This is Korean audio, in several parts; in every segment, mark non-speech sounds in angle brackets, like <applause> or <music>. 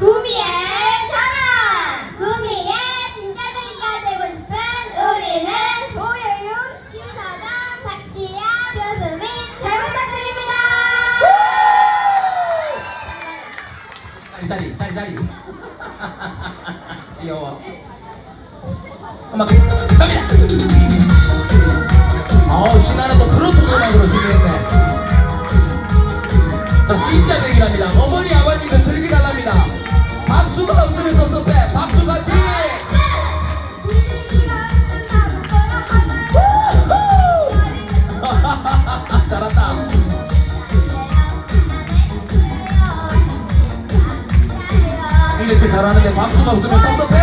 구미의 자랑! 구미의 진짜 배기가 되고 싶은 우리는 도예윤, 김서정, 박지아, 표수민 잘 부탁드립니다! 자리 자리 자리 자리. <laughs> 귀여워. 음악 갑니다 어우 신나는 또 트로트 음악으로 준비했네. 자 진짜 백이랍니다. 어머니 아버님도 즐기달랍니다 박수가 없으면 섭섭해. 박수 같이. <laughs> 잘한다. <laughs> 이렇게 잘하는데 박수가 없으면 섭섭해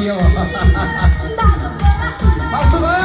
귀여워. 박수가.